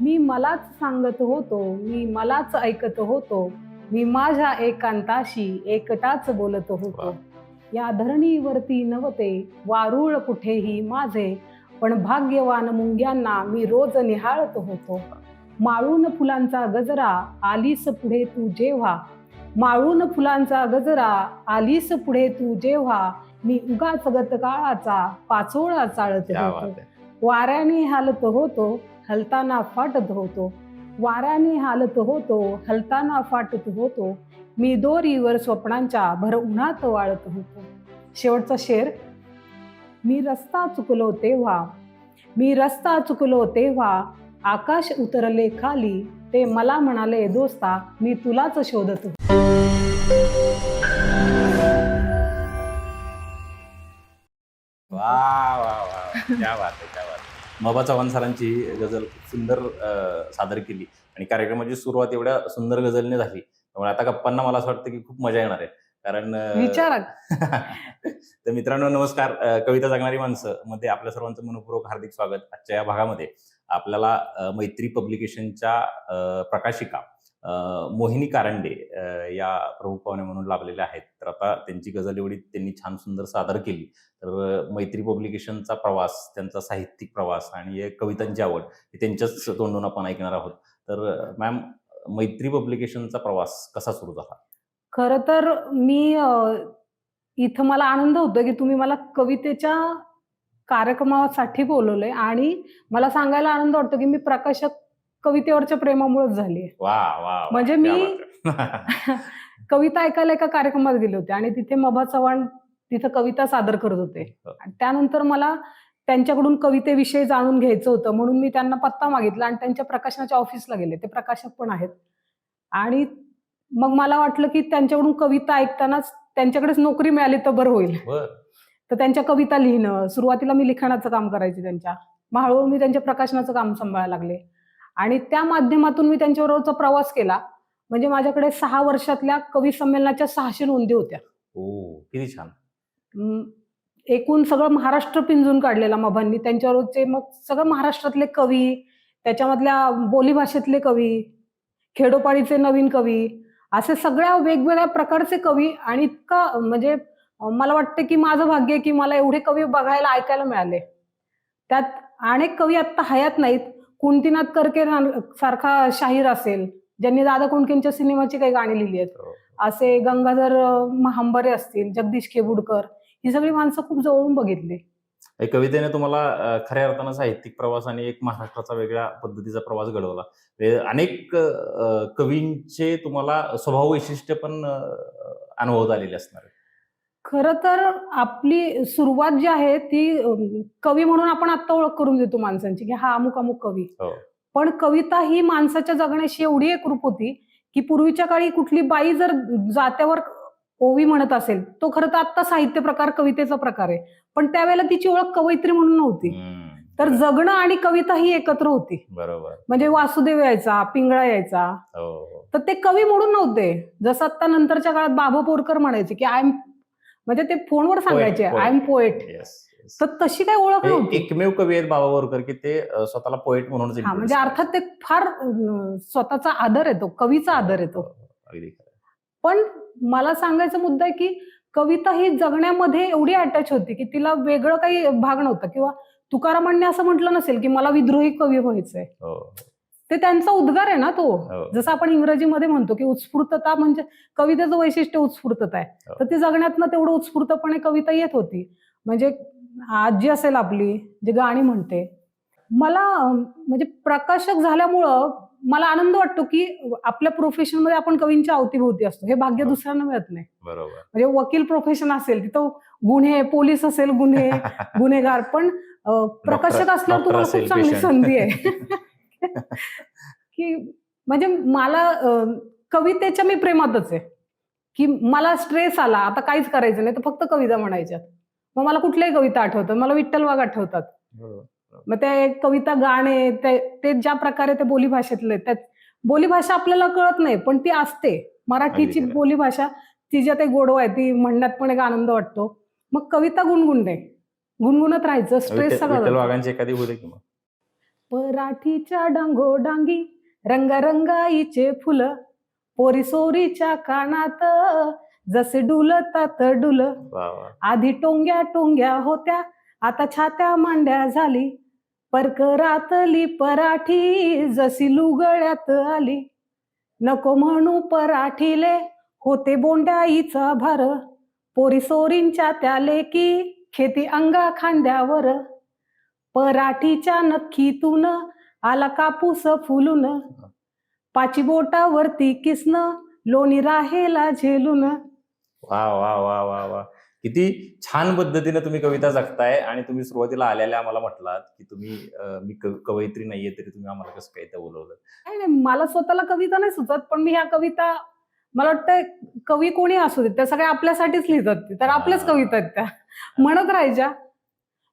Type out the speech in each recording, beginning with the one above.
मी मलाच सांगत होतो मी मलाच ऐकत होतो मी माझ्या एकांताशी एकटाच बोलत होतो. या धरणीवरती नवते वारुळ कुठेही माझे पण भाग्यवान मुंग्यांना मी रोज निहाळत होतो. माळून फुलांचा गजरा आलीस पुढे तू जेव्हा. माळून फुलांचा गजरा आलीस पुढे तू जेव्हा. मी उगाच गत काळाचा पाचोळा चाळत होतो. वाऱ्याने हालत होतो हलताना फाटत होतो. वाऱ्याने हालत होतो हलताना फाटत होतो. मी दोरीवर स्वप्नांच्या भर उन्हात वाळत होतो. शेवटचा शेर मी रस्ता चुकलो तेव्हा मी रस्ता चुकलो तेव्हा आकाश उतरले खाली ते मला म्हणाले दोस्ता मी तुलाच शोधत वा वा वा क्या बात आहे मबा चव्हाण सरांची गझल खूप सुंदर सादर केली. आणि कार्यक्रमाची सुरुवात एवढ्या सुंदर गझलने झाली. त्यामुळे आता गप्पांना मला असं वाटतं की खूप मजा येणार आहे. कारण तर मित्रांनो नमस्कार. कविता जगणारी माणसं मध्ये आपल्या सर्वांचं मनपूर्वक हार्दिक स्वागत आजच्या या भागामध्ये. आपल्याला मैत्री पब्लिकेशनच्या प्रकाशिका मोहिनी कारंडे या प्रमुख पाहुणे म्हणून लाभलेल्या आहेत. तर आता त्यांची गझल एवढी त्यांनी छान सुंदर सादर केली. तर मैत्री पब्लिकेशनचा प्रवास त्यांचा साहित्यिक प्रवास आणि कवितांची आवड हे त्यांच्याच तोंडून आपण ऐकणार आहोत. तर मॅम मैत्री पब्लिकेशनचा प्रवास कसा सुरू झाला? खर तर मी इथं मला आनंद होतो की तुम्ही मला कवितेच्या कार्यक्रमासाठी बोलवलंय आणि मला सांगायला आनंद वाटतो की मी प्रकाशक कवितेवरच्या प्रेमामुळेच झाली वा. म्हणजे मी-. कविता ऐकायला एका कार्यक्रमात गेले होते आणि तिथे मभा चव्हाण तिथं कविता सादर करत होते. हो. त्यानंतर मला त्यांच्याकडून कवितेविषयी जाणून घ्यायचं होतं म्हणून मी त्यांना पत्ता मागितला आणि त्यांच्या प्रकाशनाच्या ऑफिसला गेले. ते प्रकाशक पण आहेत. आणि मग मला वाटलं की त्यांच्याकडून कविता ऐकतानाच त्यांच्याकडेच नोकरी मिळाली तर बरं होईल. तर त्यांच्या कविता लिहिणं सुरुवातीला मी लिखाणाचं काम करायचे त्यांच्या. मग हळूहळू मी त्यांच्या प्रकाशनाचं काम सांभाळायला लागले. आणि त्या माध्यमातून मी त्यांच्याबरोबरचा प्रवास केला. म्हणजे माझ्याकडे सहा वर्षातल्या कवी संमेलनाच्या सहाशे नोंदी होत्या. ओ किती छान. एकूण सगळं महाराष्ट्र पिंजून काढलेला मभांनी त्यांच्यावरचे मग सगळं महाराष्ट्रातले कवी त्याच्यामधल्या बोलीभाषेतले कवी खेडोपाडीचे नवीन कवी असे सगळ्या वेगवेगळ्या प्रकारचे कवी आणि इतका म्हणजे मला वाटतं की माझं भाग्य की मला एवढे कवी बघायला ऐकायला मिळाले. त्यात अनेक कवी आत्ता हयात नाहीत. कुंतीनाथ करके सारखा शाहीर असेल ज्यांनी दादा कोंडकेंच्या सिनेमाची काही गाणी लिहिली आहेत हो. असे गंगाधर महांबरे असतील जगदीश खेबुडकर ही सगळी माणसं खूप जवळून बघितली कवितेने तुम्हाला खऱ्या अर्थानं साहित्यिक प्रवास आणि एक महाराष्ट्राचा वेगळ्या पद्धतीचा प्रवास घडवला हे अनेक कवींचे तुम्हाला स्वभाव वैशिष्ट्य पण अनुभवता आलेले असणार. खरं तर आपली सुरुवात जी आहे ती कवी म्हणून आपण आता ओळख करून देतो माणसांची की हा अमुक अमुक कवी. हो. पण कविता ही माणसाच्या जगण्याशी एवढी एकरूप होती की पूर्वीच्या काळी कुठली बाई जर जात्यावर ओवी म्हणत असेल तो खरं तर आत्ता साहित्य प्रकार कवितेचा प्रकार आहे. पण त्यावेळेला तिची ओळख कवयित्री म्हणून नव्हती. तर जगणं आणि कविता ही एकत्र होती. बरोबर. म्हणजे वासुदेव यायचा पिंगळा यायचा. हो हो. तर ते कवी म्हणून नव्हते. जसं आता नंतरच्या काळात बाबा पोरकर म्हणायचे की आय एम म्हणजे ते फोनवर सांगायचे. I am poet. तर तशी काही ओळख हे नव्हती एकमेव कवी आहेत बाबा बोरकर की ते स्वतःला पोएट म्हणूनच हा म्हणजे अर्थात ते फार स्वतःचा आदर येतो कवीचा करतात. आदर येतो हो, हो, अगदी खरं. पण मला सांगायचा मुद्दा आहे की कविता ही जगण्यामध्ये एवढी अटॅच होती की तिला वेगळं काही भाग नव्हता किंवा तुकारामांनी असं म्हटलं नसेल की मला विद्रोही कवी व्हायचंय हो ते त्यांचा उद्गार आहे ना तो. हो. जसं आपण इंग्रजीमध्ये म्हणतो की उत्स्फूर्तता म्हणजे कवितेचं वैशिष्ट्य उत्स्फूर्तता आहे. हो. तर ती जगण्यातनं तेवढं उत्स्फूर्तपणे कविता येत होती. म्हणजे आजी असेल आपली जे गाणी म्हणते. मला म्हणजे प्रकाशक झाल्यामुळं मला आनंद वाटतो की आपल्या प्रोफेशनमध्ये आपण कवींच्या अवतीभोवती असतो. हे भाग्य हो. दुसऱ्यांना मिळत नाही. बरोबर. म्हणजे वकील प्रोफेशन असेल तिथं गुन्हे पोलीस असेल गुन्हे गुन्हेगार. पण प्रकाशक असल्यावर तुम्हाला खूप चांगली. संधी आहे. की म्हणजे मला कवितेच्या मी प्रेमातच आहे. की मला स्ट्रेस आला आता काहीच करायचं नाही तर फक्त कविता म्हणायच्या मग मला कुठल्याही कविता आठवतात मला विठ्ठल वाघ आठवतात. मग ते कविता गाणे ते ज्या प्रकारे ते बोलीभाषेतले त्यात बोलीभाषा आपल्याला कळत नाही पण ती असते. मराठीची. बोलीभाषा तिच्या ते गोडवा आहे ती म्हणण्यात पण एक आनंद वाटतो. मग कविता गुणगुणणे गुणगुणत राहायचं स्ट्रेस सगळं पराठीच्या डांगोडांगी रंगारंगाईचे फुलं पोरीसोरीच्या कानात जसे डुलतात डुल. वा वा. आधी टोंग्या टोंग्या होत्या आता छात्या मांड्या झाली. परकरातली पराठी जशी लुगळ्यात आली. नको म्हणू पराठीले होते बोंड्याईचा भार. पोरी सोरींच्या त्या लेकी खेती अंगा खांद्यावर. पराठीच्या नक्कीतून आला कापूस फुलून. पाची बोटावरती किसन लोणी राहेला झेलून. वा वा वा वा वा. किती छान पद्धतीने तुम्ही कविता जगताय आणि तुम्ही सुरुवातीला आल्याला आम्हाला म्हटलात की तुम्ही अं, मी कव- कवयित्री नाहीये तरी तुम्ही आम्हाला कसं काय इथं बोलवलं? नाही नाही मला स्वतःला कविता नाही सुचत पण मी ह्या कविता मला वाटतं कवी कोणी असू देत त्या सगळ्या आपल्यासाठीच लिहितात ते. तर आपल्याच हा. कविता आहेत त्या. म्हणत राहायच्या.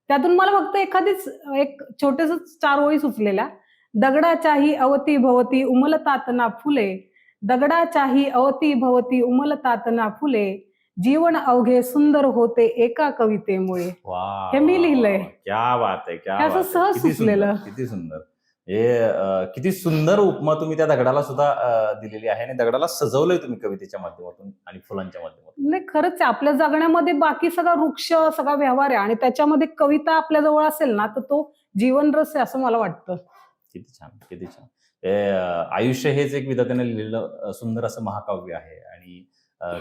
त्यातून मला फक्त एखादीच एक छोटेस चार ओळी सुचलेल्या दगडाच्याही अवती भवती उमलतात ना फुले दगडाच्याही अवती भवती उमलतात ना फुले जीवन अवघे सुंदर होते एका कवितेमुळे हे मी लिहिलंय. क्या बात आहे क्या असं. सहज सुचलेलं. किती सुंदर हे किती सुंदर उपमा तुम्ही त्या दगडाला सुद्धा दिलेली आहे आणि दगडाला सजवलंय तुम्ही कवितेच्या माध्यमातून आणि फुलांच्या माध्यमातून. नाही खरंच आपल्या जगण्यामध्ये बाकी सगळा वृक्ष सगळा व्यवहार आहे आणि त्याच्यामध्ये कविता आपल्या जवळ असेल ना तर तो जीवनरस आहे असं मला वाटतं. किती छान किती छान. आयुष्य हेच एक विधात्याने लिहिलेलं सुंदर असं महाकाव्य आहे आणि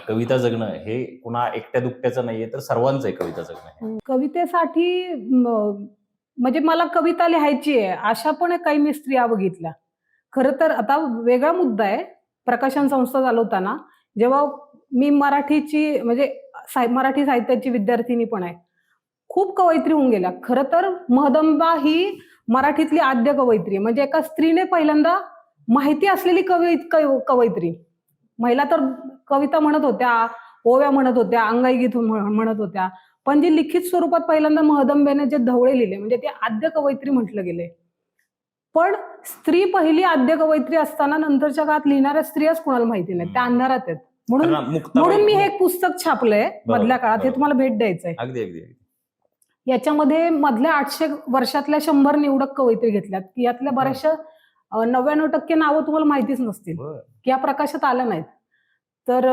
कविता जगणं हे कुणा एकट्या दुकट्याचं नाहीये तर सर्वांचं आहे कविता जगणं कवितेसाठी म्हणजे मला कविता लिहायची आहे अशा पण काही मी स्त्रिया बघितल्या. खरं तर आता वेगळा मुद्दा आहे. प्रकाशन संस्था चालवताना जेव्हा मी मराठीची म्हणजे साहि- मराठी साहित्याची विद्यार्थिनी पण आहे. खूप कवयित्री होऊन गेल्या. खरं तर महदंबा ही मराठीतली आद्य कवयित्री म्हणजे एका स्त्रीने पहिल्यांदा माहिती असलेली कवी कवयित्री. महिला तर कविता म्हणत होत्या ओव्या म्हणत होत्या अंगाई गीत म्हणत होत्या. पण जी लिखित स्वरूपात पहिल्यांदा महदंबेने जे धवळे लिहिले म्हणजे ते आद्य कवयित्री म्हटलं गेले पण स्त्री पहिली आद्य कवयित्री असताना नंतरच्या काळात लिहिणाऱ्या स्त्रियाच कुणाला माहिती नाही त्या अंधारात आहेत. म्हणून म्हणून मी हे एक पुस्तक छापलंय मधल्या काळात हे. तुम्हाला भेट द्यायचंय. अगदी अगदी अगदी. याच्यामध्ये मधल्या आठशे वर्षातल्या शंभर निवडक कवयित्री घेतल्यात की यातल्या बऱ्याचशा नव्याण्णव टक्के नावं तुम्हाला माहितीच नसतील या प्रकाशात आल्या नाहीत. तर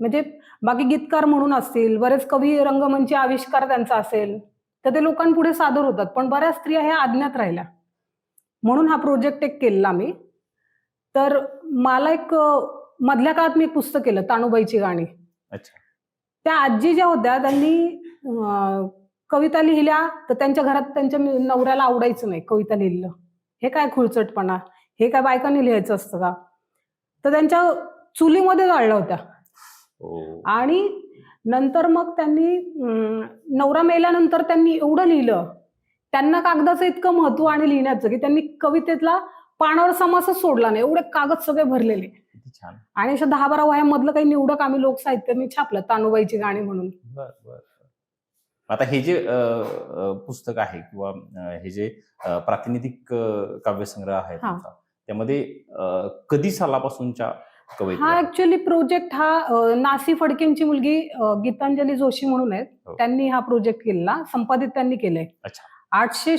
म्हणजे बाकी गीतकार म्हणून असतील बरेच कवी रंगमंच आविष्कार त्यांचा असेल तर ते लोकांपुढे सादर होतात. पण बऱ्याच स्त्रिया ह्या अज्ञात राहिल्या. म्हणून हा प्रोजेक्ट एक केलेला मी. तर मला एक मधल्या काळात मी एक पुस्तक केलं ताणूबाईची गाणी. अच्छा. त्या आजी ज्या होत्या त्यांनी कविता लिहिल्या तर त्यांच्या घरात त्यांच्या नवऱ्याला आवडायचं नाही कविता लिहिलं हे काय खुळचटपणा? हे काय बायकांनी लिहायचं असतं का? तर त्यांच्या चुलीमध्ये जाळल्या होत्या. हो. आणि नंतर मग त्यांनी नवरा मेल्यानंतर त्यांनी एवढं लिहिलं त्यांना कागदाचं इतकं महत्त्व आणि लिहिण्याचं की त्यांनी कवितेतला पानावर समासच सोडला नाही एवढे कागद सगळे भरलेले. आणि अशा दहा बारा वह्यामधलं काही निवडक आम्ही लोकसाहित्य मी छापलं तानुबाईची गाणी म्हणून. आता हे जे पुस्तक आहे किंवा हे जे प्रातिनिधिक काव्यसंग्रह आहे त्यामध्ये कधी सालापासूनच्या कवयित्री हा? ऍक्च्युली प्रोजेक्ट हा नासी फडकेंची मुलगी गीतांजली जोशी म्हणून आहेत. हो. त्यांनी हा प्रोजेक्ट केलेला संपादित त्यांनी केलंय. आठशे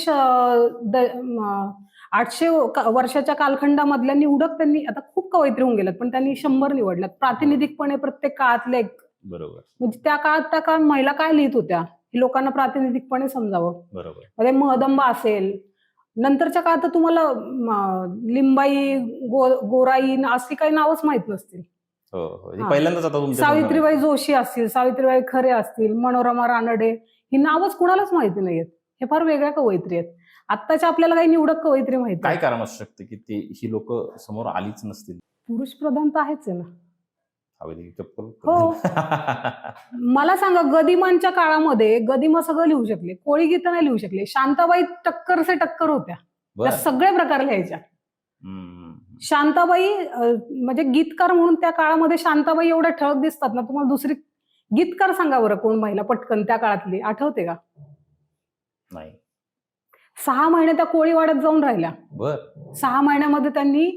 आठशे वर्षाच्या कालखंडामधल्या निवडक त्यांनी आता खूप कवयित्री होऊन गेल्यात पण त्यांनी शंभर निवडल्यात. प्रातिनिधिकपणे प्रत्येक काळातले एक बरोबर. म्हणजे त्या काळात त्या काळात महिला काय लिहित होत्या? हे लोकांना प्रातिनिधिकपणे समजावं. बरोबर. म्हणजे महदंबा असेल नंतरच्या काळात तुम्हाला लिंबाई गो गोराई अशी काही नावच माहीत नसतील. हो हो. पहिल्यांदाच सावित्रीबाई जोशी असतील सावित्रीबाई खरे असतील मनोरमा रानडे ही नावच कुणालाच माहिती नाहीयेत. हे फार वेगळ्या कवयित्री आहेत. आत्ताच्या आपल्याला काही निवडक कवयित्री माहिती काय. कारण असू शकतं की ते ही लोक समोर आलीच नसतील? पुरुष प्रधान तर आहेच आहे ना. हवेली चप्पल हो. मला सांगा गदिमांच्या काळामध्ये गदिमा सगळं लिहू शकले कोळी गीतं नाही लिहू शकले शांताबाई टक्कर से टक्कर होत्या. त्या सगळे प्रकार लिहायच्या. शांताबाई म्हणजे गीतकार म्हणून त्या काळामध्ये शांताबाई एवढ्या ठळक दिसतात ना तुम्हाला दुसरी गीतकार सांगा बरं कोण महिला पटकन त्या काळातली आठवते का? नाही. सहा महिने त्या कोळीवाड्यात जाऊन राहिल्या. सहा महिन्यामध्ये त्यांनी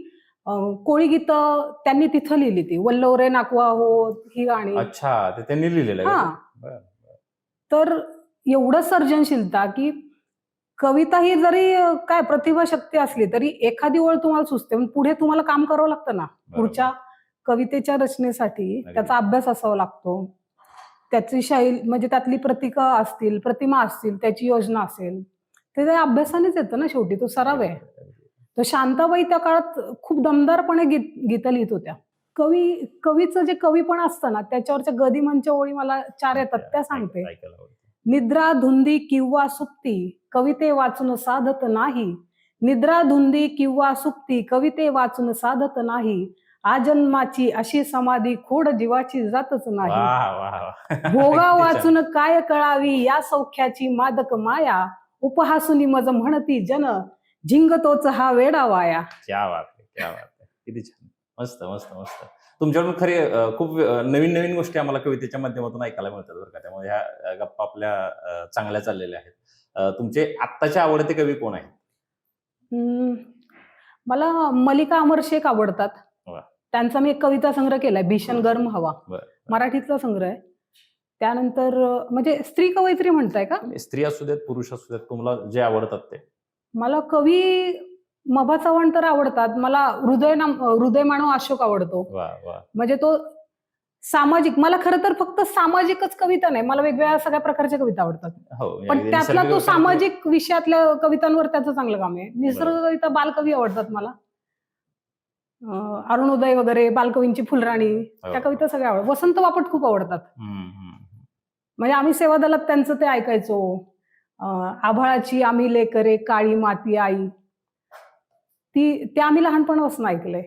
कोळी गीतं त्यांनी तिथं लिहिली ती. वल्लवरे नाकवा हो ही गाणी. अच्छा ते त्यांनी लिहिलेलं हा. तर एवढं सर्जनशीलता की कविता ही जरी काय प्रतिभा शक्ती असली तरी एखादी ओळ तुम्हाला सुचते. पण पुढे तुम्हाला काम करावं लागतं ना. पुढच्या कवितेच्या रचनेसाठी त्याचा अभ्यास असावा लागतो. त्याची शैली म्हणजे त्यातली प्रतिका असतील प्रतिमा असतील त्याची योजना असेल ते अभ्यासानेच येतं ना शेवटी. तो सराव आहे. तर शांताबाई त्या काळात खूप दमदारपणे गीत गीतं लिहित होत्या. कवी कवीचं जे कवीपण असतं ना त्याच्यावरच्या गदिमांच्या ओळी मला चार येतात त्या सांगते. निद्रा धुंदी किंवा सुप्ती कविते वाचून साधत नाही. निद्रा धुंदी किंवा सुप्ती कविते वाचून साधत नाही. आजन्माची अशी समाधी खोड जीवाची जातच नाही. भोगा. वाचून काय कळावी या सौख्याची मादक माया. उपहासुनी मज म्हणती जन झिंगतोच हा वेडा वाया क्या बात आहे क्या बात आहे किती छान. मस्त मस्त मस्त. तुमच्याकडून खरे अं, खूप अं, नवीन नवीन गोष्टी आम्हाला कवितेच्या माध्यमातून ऐकायला मिळतात बरं का. त्यामुळे ह्या अं, गप्पा आपल्या अं, चांगल्या चाललेल्या आहेत. अं, तुमचे आत्ताचे आवडते कवी कोण आहेत? हम्म, मला मलिका अमर शेख आवडतात. वा. त्यांचा मी एक कविता संग्रह केलाय भीषण गरम हवा. बरं. मराठीतला संग्रह आहे. त्यानंतर अं, म्हणजे स्त्री कवयित्री म्हणताय का? स्त्री असू देत पुरुष असू देत तुम्हाला जे आवडतात ते. मला कवी मभा चव्हाण तर आवडतात. मला हृदय हृदय मानव अशोक आवडतो. म्हणजे तो सामाजिक मला खरं तर फक्त सामाजिकच कविता नाही मला वेगवेगळ्या सगळ्या प्रकारच्या कविता आवडतात. हो पण त्यातला तो सामाजिक विषयातल्या कवितांवर त्याचं चांगलं काम आहे. निसर्ग. कविता बालकवी आवडतात मला. अरुणोदय वगैरे बालकवींची फुलराणी हो, त्या. कविता सगळ्या आवडतात वसंत बापट खूप आवडतात. म्हणजे आम्ही सेवा दलात त्यांचं ते ऐकायचो. आभाळाची आम्ही लेकरे काळी माती आई. ती ते आम्ही लहानपणापासून ऐकलंय.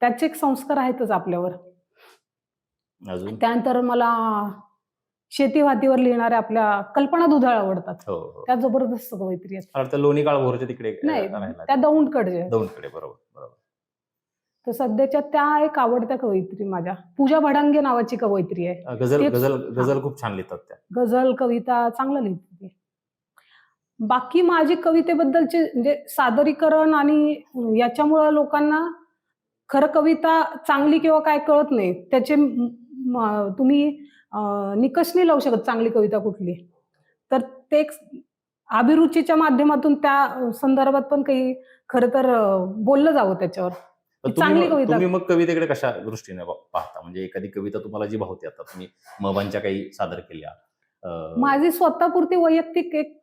त्याचे एक संस्कार आहेतच आपल्यावर. अजून? त्यानंतर मला शेती वातीवर लिहिणाऱ्या आपल्या कल्पना दुधाळ आवडतात. हो हो. त्या जबरदस्त कवयित्री वाटतं लोणी काळभोरच्या तिकडे नाही. त्या दौंडकडचे आहेत. दौंडकडे बरोबर बरोबर. तर सध्याच्या त्या एक आवडत्या कवयित्री माझ्या. पूजा भडांगे नावाची कवयित्री आहे. गझल गझल गझल खूप छान लिहितात त्या. गझल कविता चांगलं लिहिते ती. बाकी माझी कवितेबद्दलचे म्हणजे सादरीकरण आणि याच्यामुळं लोकांना खरं कविता चांगली किंवा काय कळत नाही त्याचे तुम्ही निकष नाही लावू शकत चांगली कविता कुठली. तर ते अभिरुचीच्या माध्यमातून त्या संदर्भात पण काही खरं तर बोललं जावं त्याच्यावर. चांगली कविता. तुम्ही मग कवितेकडे कशा दृष्टीने पाहता? म्हणजे एखादी कविता तुम्हाला जी भावते आता तुम्ही मबांच्या काही सादर केल्या माझी स्वतःपुरती वैयक्तिक एक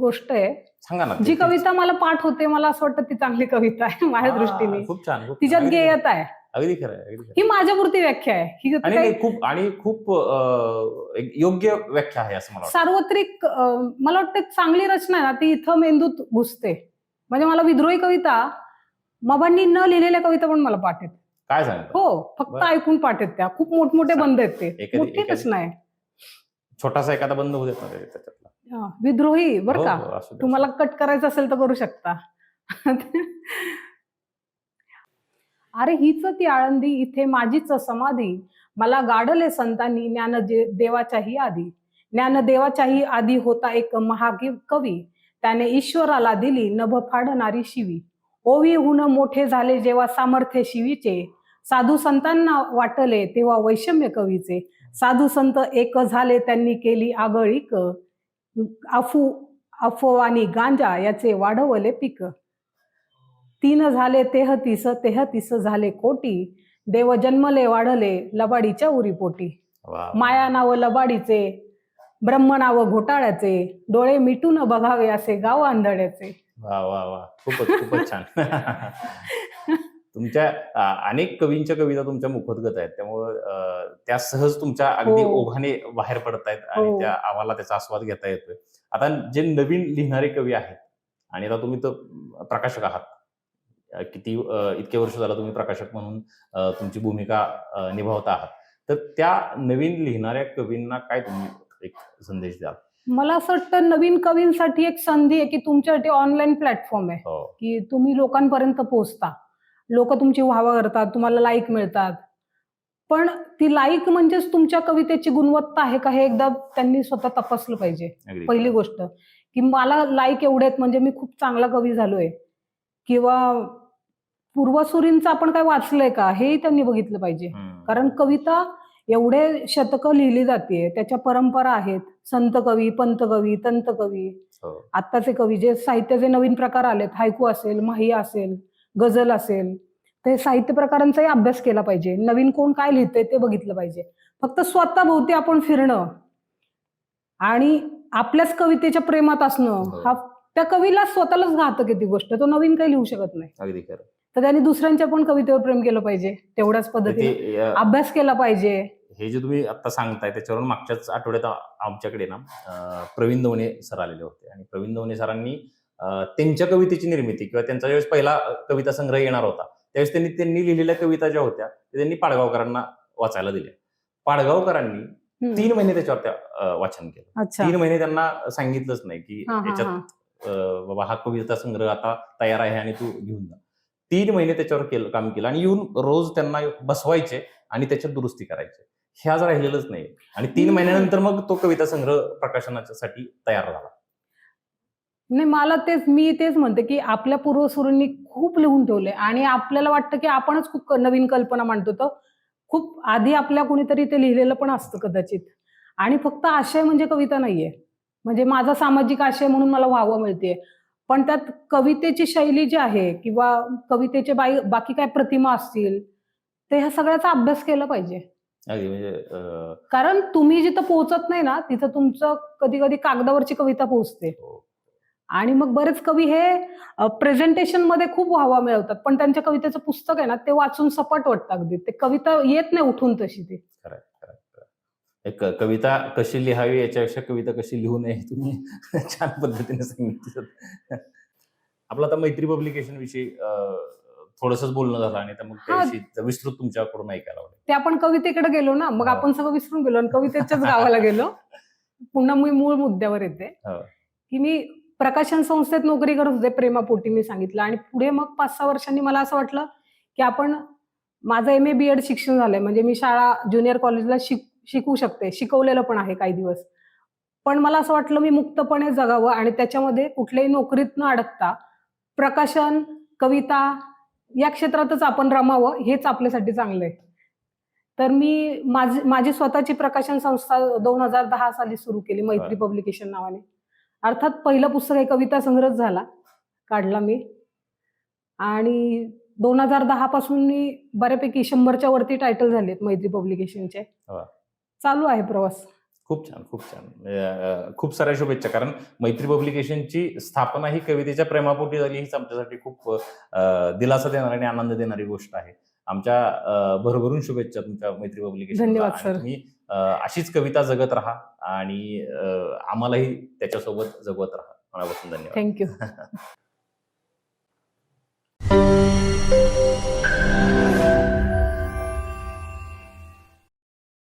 गोष्ट आहे. सांगा ना जी कविता मला पाठ होते मला असं वाटतं ती चांगली कविता आहे माझ्या दृष्टीने. खूप छान. तिच्यात गेयता आहे. अगदी खरं ही. माझ्यापुरती व्याख्या आहे. ही खूप आणि खूप योग्य व्याख्या आहे असं मला सार्वत्रिक मला वाटतं चांगली रचना आहे ना ती इथं मेंदूत घुसते. म्हणजे मला विद्रोही कविता मबांनी न लिहिलेल्या कविता पण मला पाठ आहेत काय हो फक्त. ऐकून पाठ आहेत त्या. खूप मोठमोठे. बंद आहेत ते. मोठी रचना आहे. छोटासा एखादा बंद होऊ देत ना त्याच्यातला. विद्रोही बरं हो, का? हो, असू दे, तुम्हाला कट करायचं असेल तर करू शकता. अरे हीच ती आळंदी इथे माझीच समाधी. मला गाडले संतांनी ज्ञान जे- देवाच्याही आधी. ज्ञान देवाच्याही आधी होता एक महागी कवी. त्याने ईश्वराला दिली नभ फाडणारी शिवी ओवीहून मोठे झाले जेव्हा सामर्थ्य शिवीचे. साधू संतांना वाटले तेव्हा वैषम्य कवीचे. साधू संत एक झाले त्यांनी केली आगळीक. अफू अफवानी गांजा याचे वाढवले पीक. तीन झाले तेहतीस तेहतीस झाले कोटी. देव जन्मले वाढले लबाडीच्या उरीपोटी. माया नाव लबाडीचे ब्रह्म नाव घोटाळ्याचे. डोळे मिटून बघावे असे गाव आंधळ्याचे. वा वा वा. खूपच खूपच छान. तुमच्या अनेक कवींच्या कविता तुमच्या मुखोद्गत आहेत. त्यामुळं त्या सहज तुमच्या अगदी हो. ओघाने बाहेर पडत आहेत आणि हो. त्या आम्हाला त्याचा आस्वाद घेता येतोय. आता जे नवीन लिहिणारे कवी आहेत आणि आता तुम्ही तर प्रकाशक आहात. किती इतके वर्ष झालं तुम्ही प्रकाशक म्हणून तुमची भूमिका निभावता आहात. तर त्या नवीन लिहिणाऱ्या कवींना काय तुम्ही एक संदेश द्याल? मला असं वाटतं नवीन कवींसाठी एक संधी आहे की तुमच्यासाठी ऑनलाईन प्लॅटफॉर्म आहे. हो. की तुम्ही लोकांपर्यंत पोहोचता. लोक तुमची वाहवा करतात तुम्हाला लाईक मिळतात. पण ती लाईक म्हणजेच तुमच्या कवितेची गुणवत्ता आहे का हे एकदा त्यांनी स्वतः तपासलं पाहिजे. पहिली गोष्ट की मला लाईक एवढे आहेत म्हणजे मी खूप चांगला कवी झालोय. किंवा पूर्वसुरींचं आपण काय वाचलंय का हेही त्यांनी बघितलं पाहिजे. कारण कविता एवढे शतकं लिहिली जाते त्याच्या परंपरा आहेत. संत कवी पंत कवी तंत कवी. हो. आत्ताचे कवी जे साहित्याचे नवीन प्रकार आलेत हायकू असेल माही असेल गझल असेल ते साहित्य प्रकारांचाही अभ्यास केला पाहिजे. नवीन कोण काय लिहितंय ते बघितलं पाहिजे. फक्त स्वतः भोवती आपण फिरणं आणि आपल्याच कवितेच्या प्रेमात असणं हो. त्या कवीला स्वतःलाच घातक आहे ती गोष्ट. तो नवीन काही लिहू शकत नाही. अगदी खरं. तर त्यांनी दुसऱ्यांच्या पण कवितेवर प्रेम केलं पाहिजे. तेवढ्याच तर पद्धतीने अभ्यास केला पाहिजे. हे जे तुम्ही आता सांगताय त्याच्यावरून मागच्याच आठवड्यात आमच्याकडे ना प्रवीण दवणे सर आलेले होते. आणि प्रवीण दवणे सरांनी त्यांच्या कवितेची निर्मिती किंवा त्यांचा ज्यावेळेस पहिला कविता संग्रह येणार होता त्यावेळेस त्यांनी त्यांनी लिहिलेल्या कविता ज्या होत्या त्या त्यांनी पाडगावकरांना वाचायला दिल्या. पाडगावकरांनी. तीन महिने त्याच्यावर त्या, वाचन केलं. तीन महिने त्यांना सांगितलंच नाही की याच्यात बाबा हा कविता संग्रह आता तयार आहे आणि तू घेऊन जा. तीन महिने त्याच्यावर केलं काम केलं आणि येऊन रोज त्यांना बसवायचे आणि त्याच्यात दुरुस्ती करायचे. हे आज राहिलेलंच नाही. आणि तीन. महिन्यानंतर मग तो कविता संग्रह प्रकाशनासाठी तयार झाला. नाही मला तेच मी तेच म्हणते की आपल्या पूर्वसुरांनी खूप लिहून ठेवले आणि आपल्याला वाटतं की आपणच खूप नवीन कल्पना मांडतो. तर खूप आधी आपल्या कुणीतरी ते लिहिलेलं पण असतं कदाचित. आणि फक्त आशय म्हणजे कविता नाहीये. म्हणजे माझा सामाजिक आशय म्हणून मला व्हावं मिळते पण त्यात कवितेची शैली जी आहे किंवा कवितेचे बाई बाकी काय प्रतिमा असतील ते ह्या सगळ्याचा अभ्यास केला पाहिजे. म्हणजे कारण तुम्ही जिथं पोहोचत नाही ना तिथं तुमचं कधी कधी कागदावरची कविता पोहोचते. हो. आणि मग बरेच कवी हे प्रेझेंटेशनमध्ये खूप वाहवा मिळवतात. पण त्यांच्या कवितेचं पुस्तक आहे ना ते वाचून सपाट वाटतं अगदी. ते कविता येत नाही उठून तशी ती. एक कविता कशी लिहावी याच्यापेक्षा कविता कशी लिहू नये तुम्ही छान पद्धतीने सांगितलं. आपलं आता मैत्री पब्लिकेशन विषयी थोडंसंच बोलणं झालं आणि मग विस्तृत तुमच्याकडून ऐकायला ते आपण कवितेकडे गेलो ना मग. आपण सगळं विसरून गेलो आणि कवितेच्याच गावाला गेलो. पुन्हा मी मूळ मुद्द्यावर येते. हो. की मी प्रकाशन संस्थेत नोकरी करत होते प्रेमापोटी मी सांगितलं. आणि पुढे मग पाच सहा वर्षांनी मला असं वाटलं की आपण माझं एम ए बी एड शिक्षण झालंय. म्हणजे मी शाळा ज्युनियर कॉलेजला शिक शिकू शकते. शिकवलेलं पण आहे काही दिवस. पण मला असं वाटलं मी मुक्तपणे जगावं आणि त्याच्यामध्ये कुठल्याही नोकरीत न अडकता प्रकाशन कविता या क्षेत्रातच आपण रमावं हेच आपल्यासाठी चांगलं आहे. तर मी माझी माझी स्वतःची प्रकाशन संस्था दोन हजार दहा साली सुरू केली मैत्री. पब्लिकेशन नावाने. अर्थात पहिलं पुस्तक हे कविता संग्रह झाला काढला मी. आणि दोन हजार दहा पासून मी बऱ्यापैकी शंभरच्या वरती टायटल झालेत मैत्री पब्लिकेशनचे वा. चालू आहे प्रवास. खूप छान खूप छान. खूप साऱ्या शुभेच्छा. कारण मैत्री पब्लिकेशनची स्थापना ही कवितेच्या प्रेमापोटी झाली हीच आमच्यासाठी खूप दिलासा देणारी आणि आनंद देणारी गोष्ट आहे. आमच्या भरभरून शुभेच्छा तुमच्या मैत्री पब्लिकेशन धन्यवाद, सर. अशीच कविता जगत राहा आणि आम्हालाही त्याच्यासोबत जगवत राहा. मनापासून धन्यवाद. थँक्यू